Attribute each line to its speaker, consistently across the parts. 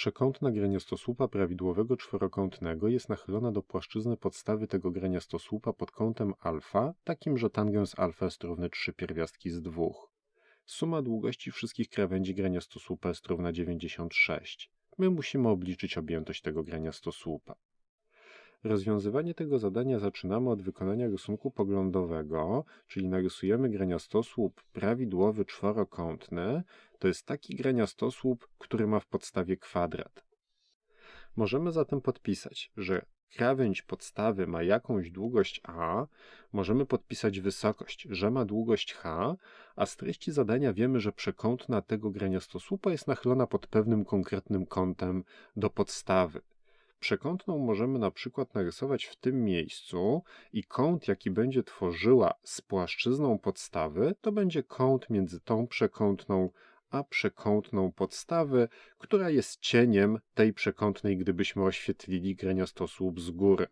Speaker 1: Przekątna graniastosłupa prawidłowego czworokątnego jest nachylona do płaszczyzny podstawy tego graniastosłupa pod kątem alfa, takim, że tangens alfa jest równy 3 pierwiastki z 2. Suma długości wszystkich krawędzi graniastosłupa jest równa 96. My musimy obliczyć objętość tego graniastosłupa. Rozwiązywanie tego zadania zaczynamy od wykonania rysunku poglądowego, czyli narysujemy graniastosłup prawidłowy czworokątny. To jest taki graniastosłup, który ma w podstawie kwadrat. Możemy zatem podpisać, że krawędź podstawy ma jakąś długość a, możemy podpisać wysokość, że ma długość h, a z treści zadania wiemy, że przekątna tego graniastosłupa jest nachylona pod pewnym konkretnym kątem do podstawy. Przekątną możemy na przykład narysować w tym miejscu i kąt, jaki będzie tworzyła z płaszczyzną podstawy, to będzie kąt między tą przekątną a przekątną podstawy, która jest cieniem tej przekątnej, gdybyśmy oświetlili graniastosłup z góry.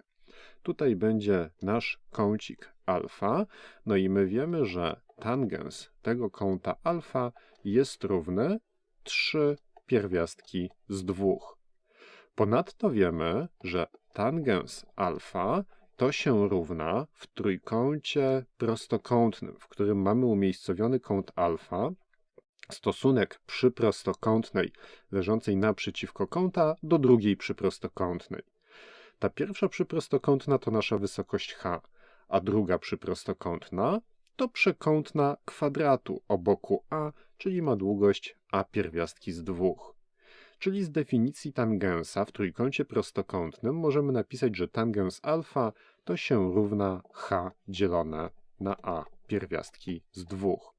Speaker 1: Tutaj będzie nasz kącik alfa, no i my wiemy, że tangens tego kąta alfa jest równy 3 pierwiastki z 2. Ponadto wiemy, że tangens alfa to się równa w trójkącie prostokątnym, w którym mamy umiejscowiony kąt alfa, stosunek przyprostokątnej leżącej naprzeciwko kąta do drugiej przyprostokątnej. Ta pierwsza przyprostokątna to nasza wysokość h, a druga przyprostokątna to przekątna kwadratu o boku a, czyli ma długość a pierwiastki z dwóch. Czyli z definicji tangensa w trójkącie prostokątnym możemy napisać, że tangens alfa to się równa h dzielone na a pierwiastki z dwóch.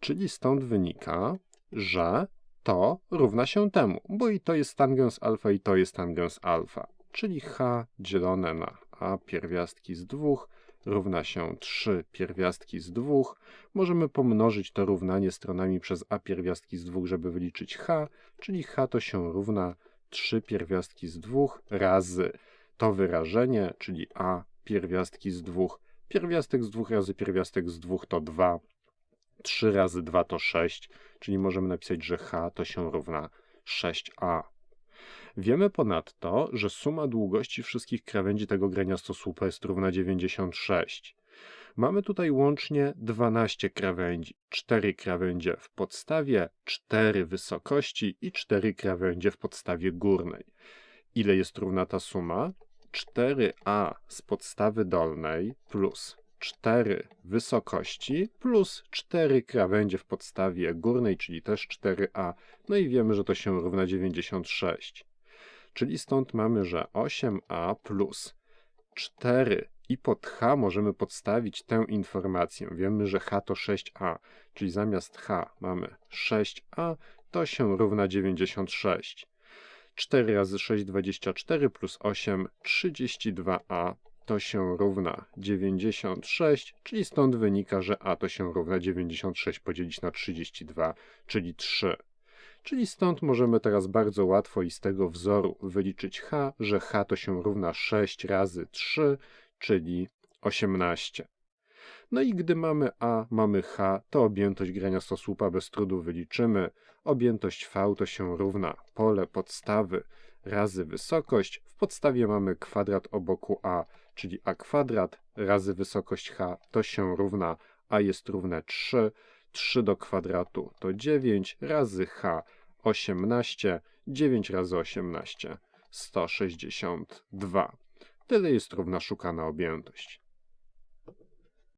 Speaker 1: Czyli stąd wynika, że to równa się temu, bo i to jest tangens alfa i to jest tangens alfa. Czyli h dzielone na a pierwiastki z dwóch równa się 3 pierwiastki z 2. Możemy pomnożyć to równanie stronami przez a pierwiastki z 2, żeby wyliczyć h, czyli h to się równa 3 pierwiastki z 2 razy to wyrażenie, czyli a pierwiastki z 2. Pierwiastek z 2 razy pierwiastek z 2 to 2. 3 razy 2 to 6, czyli możemy napisać, że h to się równa 6a. Wiemy ponadto, że suma długości wszystkich krawędzi tego graniastosłupa jest równa 96. Mamy tutaj łącznie 12 krawędzi, 4 krawędzie w podstawie, 4 wysokości i 4 krawędzie w podstawie górnej. Ile jest równa ta suma? 4a z podstawy dolnej plus 4 wysokości plus 4 krawędzie w podstawie górnej, czyli też 4a. No i wiemy, że to się równa 96. Czyli stąd mamy, że 8a plus 4 i pod h możemy podstawić tę informację. Wiemy, że h to 6a, czyli zamiast h mamy 6a, to się równa 96. 4 razy 6, 24 plus 8, 32a to się równa 96, czyli stąd wynika, że a to się równa 96 podzielić na 32, czyli 3. Czyli stąd możemy teraz bardzo łatwo i z tego wzoru wyliczyć h, że h to się równa 6 razy 3, czyli 18. No i gdy mamy a, mamy h, to objętość grania stosłupa bez trudu wyliczymy. Objętość v to się równa pole podstawy razy wysokość. W podstawie mamy kwadrat oboku a, czyli a kwadrat razy wysokość h to się równa a jest równe 3. 3 do kwadratu to 9 razy h 18, 9 razy 18, 162. Tyle jest równa szukana objętość.